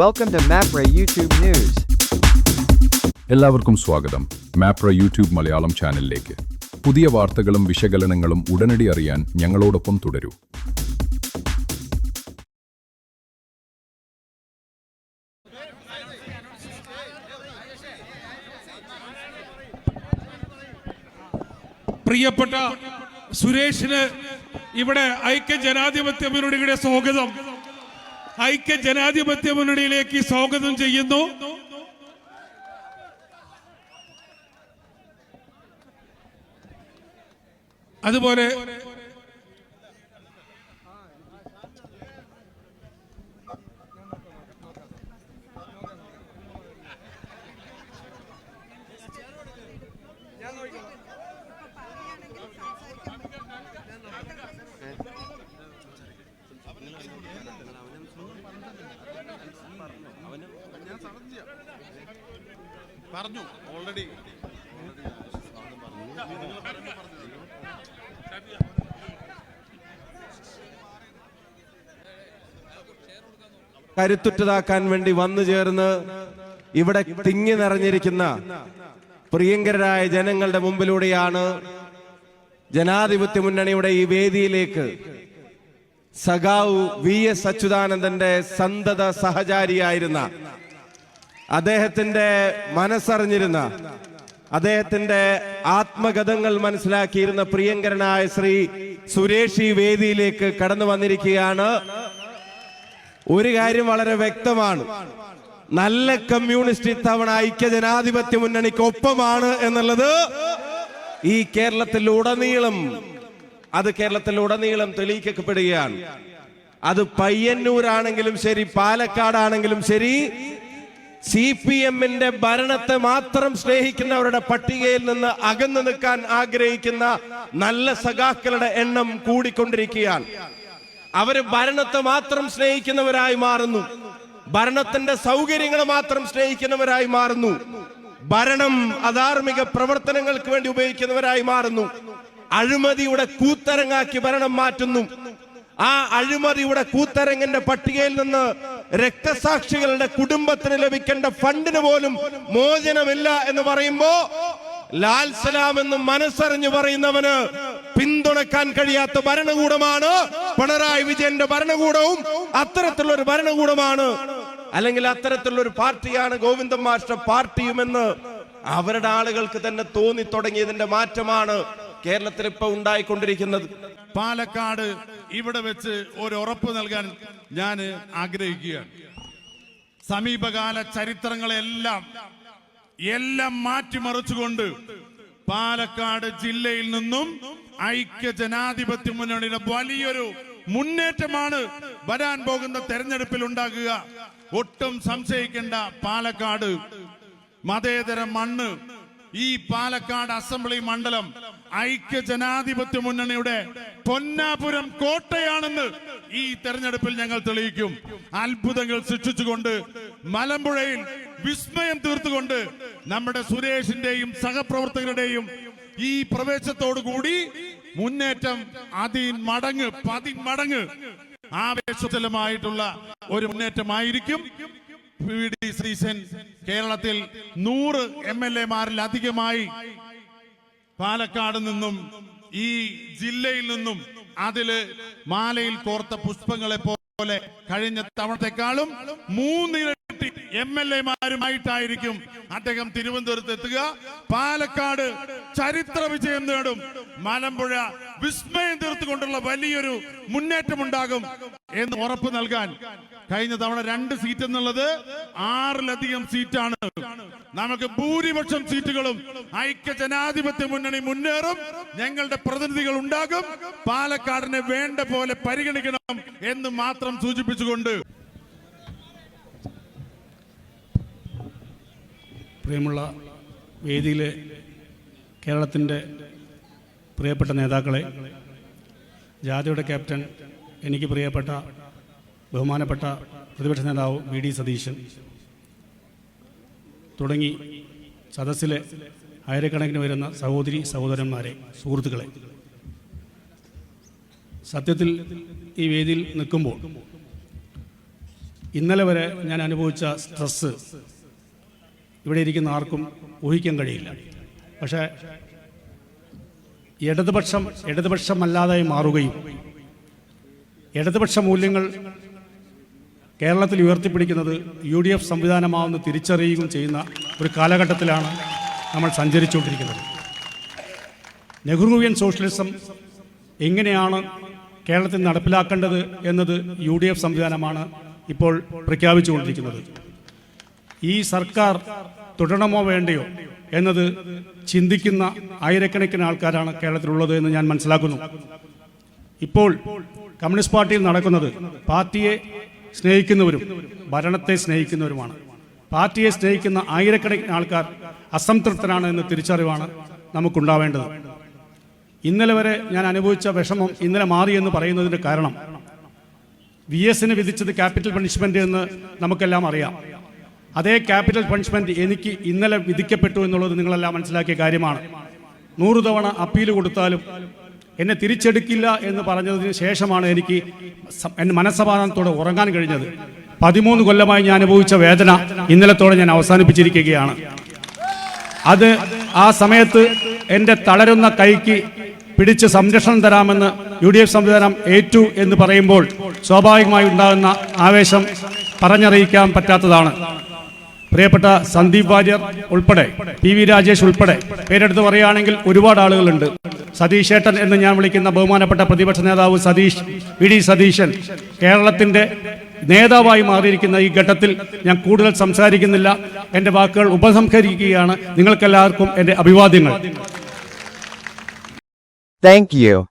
Welcome to MAPRA YouTube News. എല്ലാവർക്കും സ്വാഗതം. Mapra YouTube Malayalam ചാനലിലേക്ക്. പുതിയ വാർത്തകളും വിശകലനങ്ങളും ഉടനടി അറിയാൻ ഞങ്ങളോടൊപ്പം തുടരൂ. പ്രിയപ്പെട്ട സുരേഷിന് ഇവിടെ ഐക്യ ജനാധിപത്യ മുന്നണിയുടെ സ്വാഗതം. ഐക്യ ജനാധിപത്യ മുന്നണിയിലേക്ക് സ്വാഗതം ചെയ്യുന്നു. അതുപോലെ പറഞ്ഞു. ഓൾറെഡി കരുത്തുറ്റതാക്കാൻ വേണ്ടി വന്നു ചേർന്ന് ഇവിടെ തിങ്ങി നിറഞ്ഞിരിക്കുന്ന പ്രിയങ്കരായ ജനങ്ങളുടെ മുമ്പിലൂടെയാണ് ജനാധിപത്യ മുന്നണിയുടെ ഈ വേദിയിലേക്ക് സഖാവ് വി എസ് അച്യുതാനന്ദന്റെ സന്തത സഹചാരിയായിരുന്ന അദ്ദേഹത്തിന്റെ മനസ്സറിഞ്ഞിരുന്ന അദ്ദേഹത്തിന്റെ ആത്മഗതങ്ങൾ മനസ്സിലാക്കിയിരുന്ന പ്രിയങ്കരനായ ശ്രീ സുരേഷ് ഈ വേദിയിലേക്ക് കടന്നു വന്നിരിക്കുകയാണ്. ഒരു കാര്യം വളരെ വ്യക്തമാണ്. നല്ല കമ്മ്യൂണിസ്റ്റ് ഇത്തവണ ഐക്യ ജനാധിപത്യ മുന്നണിക്ക് ഒപ്പമാണ് എന്നുള്ളത് ഈ കേരളത്തിൽ ഉടനീളം അത് കേരളത്തിൽ ഉടനീളം തെളിയിക്കപ്പെടുകയാണ്. അത് പയ്യന്നൂരാണെങ്കിലും ശരി പാലക്കാടാണെങ്കിലും ശരി സി പി എമ്മിന്റെ ഭരണത്തെ മാത്രം സ്നേഹിക്കുന്നവരുടെ പട്ടികയിൽ നിന്ന് അകന്നു നിൽക്കാൻ ആഗ്രഹിക്കുന്ന നല്ല സഖാക്കളുടെ എണ്ണം കൂടിക്കൊണ്ടിരിക്കുകയാണ്. അവർ ഭരണത്തെ മാത്രം സ്നേഹിക്കുന്നവരായി മാറുന്നു. ഭരണത്തിന്റെ സൗകര്യങ്ങൾ മാത്രം സ്നേഹിക്കുന്നവരായി മാറുന്നു. ഭരണം അധാർമിക പ്രവർത്തനങ്ങൾക്ക് വേണ്ടി ഉപയോഗിക്കുന്നവരായി മാറുന്നു. അഴിമതിയുടെ കൂത്തരങ്ങാക്കി ഭരണം മാറ്റുന്നു. ആ അഴിമതിയുടെ കൂത്തരങ്ങിന്റെ പട്ടികയിൽ നിന്ന് രക്തസാക്ഷികളുടെ കുടുംബത്തിന് ലഭിക്കേണ്ട ഫണ്ടിന് പോലും മോചനമില്ല എന്ന് പറയുമ്പോ ലാൽ സലാം എന്ന് മനസ്സറിഞ്ഞു പറയുന്നവന് പിന്തുണക്കാൻ കഴിയാത്ത ഭരണകൂടമാണ്. പിണറായി വിജയന്റെ ഭരണകൂടവും അത്തരത്തിലുള്ള ഒരു ഭരണകൂടമാണ്. അല്ലെങ്കിൽ അത്തരത്തിലുള്ള ഒരു പാർട്ടിയാണ് ഗോവിന്ദൻ മാഷ്ട്ര പാർട്ടിയുമെന്ന് അവരുടെ ആളുകൾക്ക് തന്നെ തോന്നി തുടങ്ങിയതിന്റെ മാറ്റമാണ്. കേരളത്തിൽ ഇപ്പൊ ഉണ്ടായിക്കൊണ്ടിരിക്കുന്നത്. പാലക്കാട് ഇവിടെ വെച്ച് ഒരു ഉറപ്പ് നൽകാൻ ഞാൻ ആഗ്രഹിക്കുകയാണ്. സമീപകാല ചരിത്രങ്ങളെല്ലാം എല്ലാം മാറ്റിമറിച്ചുകൊണ്ട് പാലക്കാട് ജില്ലയിൽ നിന്നും ഐക്യ ജനാധിപത്യ മുന്നണിയുടെ വലിയൊരു മുന്നേറ്റമാണ് വരാൻ പോകുന്ന തെരഞ്ഞെടുപ്പിൽ ഉണ്ടാകുക. ഒട്ടും സംശയിക്കേണ്ട പാലക്കാട് മതേതര മണ്ണ് ഈ പാലക്കാട് അസംബ്ലി മണ്ഡലം ഐക്യ ജനാധിപത്യ മുന്നണിയുടെ പൊന്നാപുരം കോട്ടയാണെന്ന് ഈ തെരഞ്ഞെടുപ്പിൽ ഞങ്ങൾ തെളിയിക്കും. അത്ഭുതങ്ങൾ സൃഷ്ടിച്ചുകൊണ്ട് മലമ്പുഴയിൽ വിസ്മയം തീർത്തുകൊണ്ട് നമ്മുടെ സുരേഷിന്റെയും സഹപ്രവർത്തകരുടെയും ഈ പ്രവേശത്തോടു കൂടി മുന്നേറ്റം പതി മടങ്ങ് ആവേശജലമായിട്ടുള്ള ഒരു മുന്നേറ്റമായിരിക്കും. പി കേരളത്തിൽ നൂറ് എം എൽ എമാരിൽ അധികമായി പാലക്കാട് നിന്നും ഈ ജില്ലയിൽ നിന്നും അതിൽ മാലയിൽ കോർത്ത പുഷ്പങ്ങളെ പോലെ കഴിഞ്ഞ തവണത്തെക്കാളും മൂന്നിരട്ടി എം എൽ എമാരുമായിട്ടായിരിക്കും അദ്ദേഹം തിരുവനന്തപുരത്ത് എത്തുക പാലക്കാട് ചരിത്ര വിജയം നേടും. മലമ്പുഴ വിസ്മയം തീർത്തുകൊണ്ടുള്ള വലിയൊരു മുന്നേറ്റമുണ്ടാകും എന്ന് ഉറപ്പ് നൽകാൻ കഴിഞ്ഞ തവണ രണ്ട് സീറ്റ് എന്നുള്ളത് ആറിലധികം സീറ്റാണ്. നമുക്ക് ഭൂരിപക്ഷം സീറ്റുകളും ഐക്യ ജനാധിപത്യ മുന്നണി മുന്നേറും. ഞങ്ങളുടെ പ്രതിനിധികൾ ഉണ്ടാകും. പാലക്കാടിനെ വേണ്ട പോലെ പരിഗണിക്കണം എന്ന് മാത്രം സൂചിപ്പിച്ചുകൊണ്ട് പ്രിയമുള്ള വേദിയിലെ കേരളത്തിന്റെ പ്രിയപ്പെട്ട നേതാക്കളെ ജാതിയുടെ ക്യാപ്റ്റൻ എനിക്ക് പ്രിയപ്പെട്ട ബഹുമാനപ്പെട്ട പ്രതിപക്ഷ നേതാവ് വി ഡി സതീശൻ. തുടങ്ങി സദസ്സിലെ ആയിരക്കണക്കിന് വരുന്ന സഹോദരി സഹോദരന്മാരെ സുഹൃത്തുക്കളെ. സത്യത്തിൽ ഈ വേദിയിൽ നിൽക്കുമ്പോൾ ഇന്നലെ വരെ ഞാൻ അനുഭവിച്ച സ്ട്രെസ് ഇവിടെ ഇരിക്കുന്ന ആർക്കും ഊഹിക്കാൻ കഴിയില്ല. പക്ഷേ ഇടതുപക്ഷം ഇടതുപക്ഷമല്ലാതായി മാറുകയും ഇടതുപക്ഷ മൂല്യങ്ങൾ കേരളത്തിൽ ഉയർത്തിപ്പിടിക്കുന്നത് യു ഡി എഫ് സംവിധാനമാവുന്ന തിരിച്ചറിയുകയും ചെയ്യുന്ന ഒരു കാലഘട്ടത്തിലാണ് നമ്മൾ സഞ്ചരിച്ചുകൊണ്ടിരിക്കുന്നത്. നെഹ്റുവിയൻ സോഷ്യലിസം എങ്ങനെയാണ് കേരളത്തിൽ നടപ്പിലാക്കേണ്ടത് എന്നത് യു ഡി എഫ് സംവിധാനമാണ് ഇപ്പോൾ പ്രഖ്യാപിച്ചുകൊണ്ടിരിക്കുന്നത്. ഈ സർക്കാർ തുടരണമോ വേണ്ടയോ? എന്നത് ചിന്തിക്കുന്ന ആയിരക്കണക്കിന് ആൾക്കാരാണ് കേരളത്തിലുള്ളത് എന്ന് ഞാൻ മനസ്സിലാക്കുന്നു. ഇപ്പോൾ കമ്മ്യൂണിസ്റ്റ് പാർട്ടിയിൽ നടക്കുന്നത് പാർട്ടിയെ സ്നേഹിക്കുന്നവരും ഭരണത്തെ സ്നേഹിക്കുന്നവരുമാണ്. പാർട്ടിയെ സ്നേഹിക്കുന്ന ആയിരക്കണക്കിന് ആൾക്കാർ അസംതൃപ്തരാണ് എന്ന തിരിച്ചറിവാണ് നമുക്കുണ്ടാവേണ്ടത്. ഇന്നലെ വരെ ഞാൻ അനുഭവിച്ച വിഷമം ഇന്നലെ മാറി എന്ന് പറയുന്നതിന്റെ കാരണം വി എസിന് വിധിച്ചത് ക്യാപിറ്റൽ പണിഷ്മെന്റ് എന്ന് നമുക്കെല്ലാം അറിയാം. അതേ ക്യാപിറ്റൽ പണിഷ്മെന്റ് എനിക്ക് ഇന്നലെ വിധിക്കപ്പെട്ടു എന്നുള്ളത് നിങ്ങളെല്ലാം മനസ്സിലാക്കിയ കാര്യമാണ്. നൂറ് തവണ അപ്പീൽ കൊടുത്താലും എന്നെ തിരിച്ചെടുക്കില്ല എന്ന് പറഞ്ഞതിന് ശേഷമാണ് എനിക്ക് എന്റെ മനസ്സമാധാനത്തോടെ ഉറങ്ങാൻ കഴിഞ്ഞത്. പതിമൂന്ന് കൊല്ലമായി ഞാൻ അനുഭവിച്ച വേദന ഇന്നലത്തോടെ ഞാൻ അവസാനിപ്പിച്ചിരിക്കുകയാണ്. അത് ആ സമയത്ത് എന്റെ തളരുന്ന കൈക്ക് പിടിച്ച് സംരക്ഷണം തരാമെന്ന് യു ഡി എഫ് സംവിധാനം ഏറ്റു എന്ന് പറയുമ്പോൾ സ്വാഭാവികമായി ഉണ്ടാകുന്ന ആവേശം പറഞ്ഞറിയിക്കാൻ പറ്റാത്തതാണ്. പ്രിയപ്പെട്ട സന്ദീപ് വാര്യർ ഉൾപ്പെടെ പി വി രാജേഷ് ഉൾപ്പെടെ പേരെടുത്ത് പറയുകയാണെങ്കിൽ ഒരുപാട് ആളുകളുണ്ട്. സതീഷ് ഏട്ടൻ എന്ന് ഞാൻ വിളിക്കുന്ന ബഹുമാനപ്പെട്ട പ്രതിപക്ഷ നേതാവ് സതീഷ് വി ഡി സതീശൻ കേരളത്തിന്റെ നേതാവായി മാറിയിരിക്കുന്ന ഈ ഘട്ടത്തിൽ ഞാൻ കൂടുതൽ സംസാരിക്കുന്നില്ല. എന്റെ വാക്കുകൾ ഉപസംഹരിക്കുകയാണ്. നിങ്ങൾക്കെല്ലാവർക്കും എന്റെ അഭിവാദ്യങ്ങൾ. Thank you.